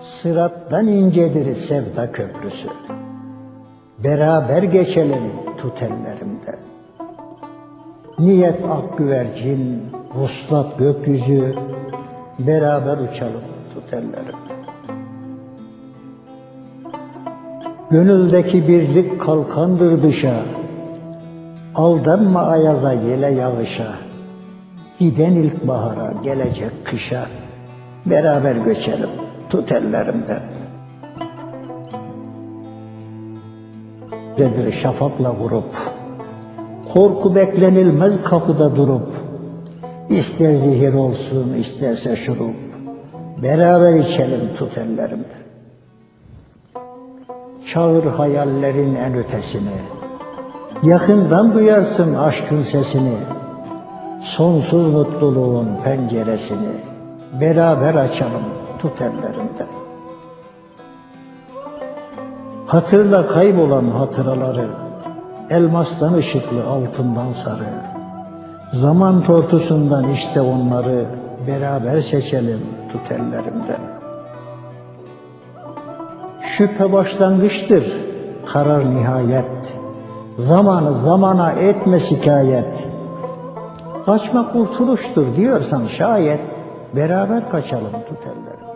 Sırattan incedir sevda köprüsü. Beraber geçelim tut ellerimden. Niyet ak güvercin, vuslat gökyüzü, beraber uçalım tut ellerimden. Gönüldeki birlik kalkandır dışa, aldanma ayaza yele yağışa, giden ilkbahara gelecek kışa, beraber göçelim tut ellerimden. Gecedir şafakla vurup, korku beklenilmez kapıda durup, ister zehir olsun isterse şurup, beraber içelim tut ellerimden. Çağır hayallerin en ötesini, yakından duyarsın aşkın sesini, sonsuz mutluluğun penceresini, beraber açalım tut ellerimden. Hatırla kaybolan hatıraları, elmastan ışıklı altından sarı. Zaman tortusundan işte onları beraber seçelim tut ellerimden. Şüphe başlangıçtır, karar nihayet. Zamanı zamana etme şikayet. Kaçmak kurtuluştur diyorsan şayet Beraber kaçalım tüteller.